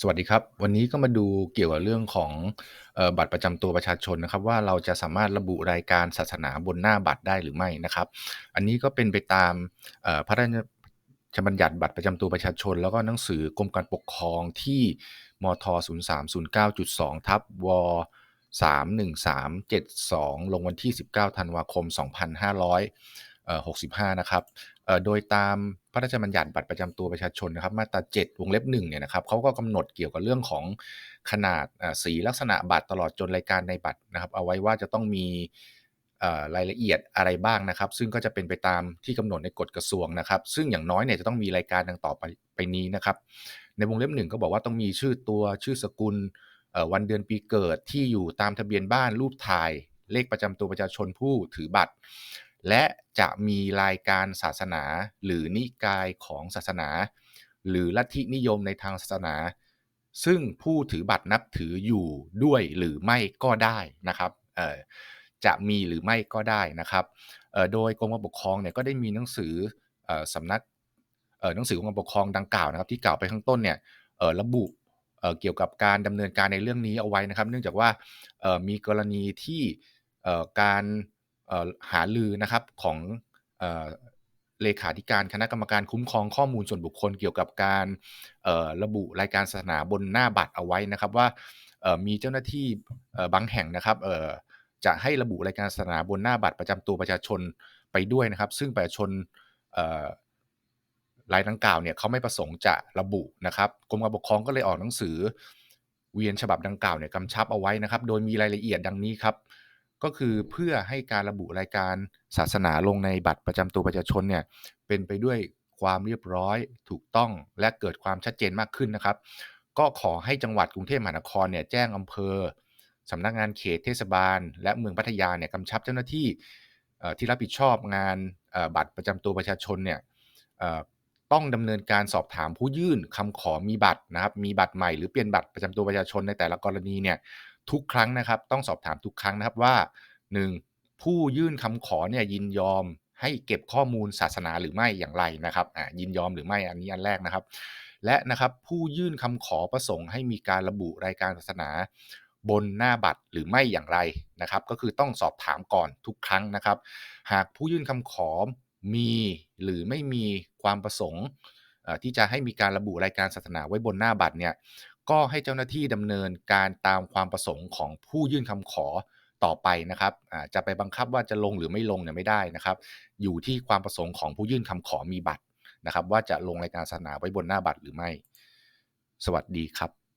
สวัสดีครับ วันนี้ก็มาดูเกี่ยวกับเรื่องของออบัตรประจำตัวประชาชนนะครับ ว่าเราจะสามารถระบุรายการศาสนาบนหน้าบัตรได้หรือไม่นะครับ อันนี้ก็เป็นไปตามพระราชบัญญัติบัตรประจำตัวประชาชน แล้วก็หนังสือกรมการปกครองที่มท 0309.2 ทับว31372 ลงวันที่ 19 ธันวาคม 2565 นะครับ โดยตาม ระราชบัญญัติบัตรประจำตัวประชาชนนะครับมาตรา7วงเล็บ1เนี่ยนะครับเขาก็กำหนดเกี่ยวกับเรื่องของขนาดสีลักษณะบัตรตลอดจนรายการในบัตรนะครับ เอาไว้ว่าจะต้องมีรายละเอียดอะไรบ้างนะครับ ซึ่งก็จะเป็นไปตามที่กำหนดในกฎกระทรวงนะครับ ซึ่งอย่างน้อยเนี่ยจะต้องมีรายการดังต่อไปไปนี้นะครับ ในวงเล็บหนึ่งก็บอกว่าต้องมีชื่อตัวชื่อสกุลวันเดือนปีเกิดที่อยู่ตามทะเบียนบ้านรูปถ่ายเลขประจำตัวประชาชนผู้ถือบัตร และจะมีรายการศาสนา หรือนิกายของศาสนา หรือลัทธินิยมในทางศาสนา ซึ่งผู้ถือบัตรนับถืออยู่ด้วยหรือไม่ก็ได้นะครับจะมีหรือไม่ก็ได้นะครับโดยกรมการปกครองเนี่ยก็ได้มีหนังสืออสำนักหนังสือกรมการปกครองดังกล่าวนะครับที่กล่าวไปข้างต้นเนี่ยระบุเกี่ยวกับการดำเนินการในเรื่องนี้เอาไว้นะครับ เนื่องจากว่ามีกรณีที่การ หารือนะครับของเอเลขาธิการคณะกรรมการคุ้มครองข้อมูลส่วนบุคคลเกี่ยวกับการระบุรายการศาสนาบนหน้าบัตรเอาไว้นะครับว่ามีเจ้าหน้าที่บางแห่งนะครับจะให้ระบุรายการศาสนาบนหน้าบัตรประจำตัวประชาชนไปด้วยนะครับ ซึ่งประชาชนรายดังกล่าวเนี่ยเขาไม่ประสงค์จะระบุนะครับกรมการปกครองก็เลยออกหนังสือ เวียนฉบับดังกล่าวเนี่ยกำชับเอาไว้นะครับ โดยมีรายละเอียดดังนี้ครับ ก็คือเพื่อให้การระบุรายการศาสนาลงในบัตรประจำตัวประชาชนเนี่ยเป็นไปด้วยความเรียบร้อยถูกต้องและเกิดความชัดเจนมากขึ้นนะครับ ก็ขอให้จังหวัดกรุงเทพมหานครเนี่ยแจ้งอำเภอสำนักงานเขตเทศบาล และเมืองพัทยาเนี่ยกำชับเจ้าหน้าที่ที่รับผิดชอบงานบัตรประจำตัวประชาชนเนี่ยต้องดำเนินการสอบถามผู้ยื่นคำขอมีบัตรนะครับ มีบัตรใหม่หรือเปลี่ยนบัตรประจำตัวประชาชนในแต่ละกรณีเนี่ย ทุกครั้งนะครับ ต้องสอบถามทุกครั้งนะครับว่า 1. ผู้ยื่นคำขอเนี่ยยินยอมให้เก็บข้อมูลศาสนาหรือไม่อย่างไรนะครับอ่ายินยอมหรือไม่อันนี้อันแรกนะครับ และนะครับผู้ยื่นคำขอประสงค์ให้มีการระบุรายการศาสนาบนหน้าบัตรหรือไม่อย่างไรนะครับ ก็คือต้องสอบถามก่อนทุกครั้งนะครับ หากผู้ยื่นคำขอมีหรือไม่มีความประสงค์ที่จะให้มีการระบุรายการศาสนาไว้บนหน้าบัตรเนี่ย ก็ให้เจ้าหน้าที่ดำเนินการตามความประสงค์ของผู้ยื่นคำขอต่อไปนะครับอ่าจะไปบังคับว่าจะลงหรือไม่ลงเนี่ยไม่ได้นะครับ อยู่ที่ความประสงค์ของผู้ยื่นคำขอมีบัตรนะครับ ว่าจะลงรายการศาสนาไว้บนหน้าบัตรหรือไม่ สวัสดีครับ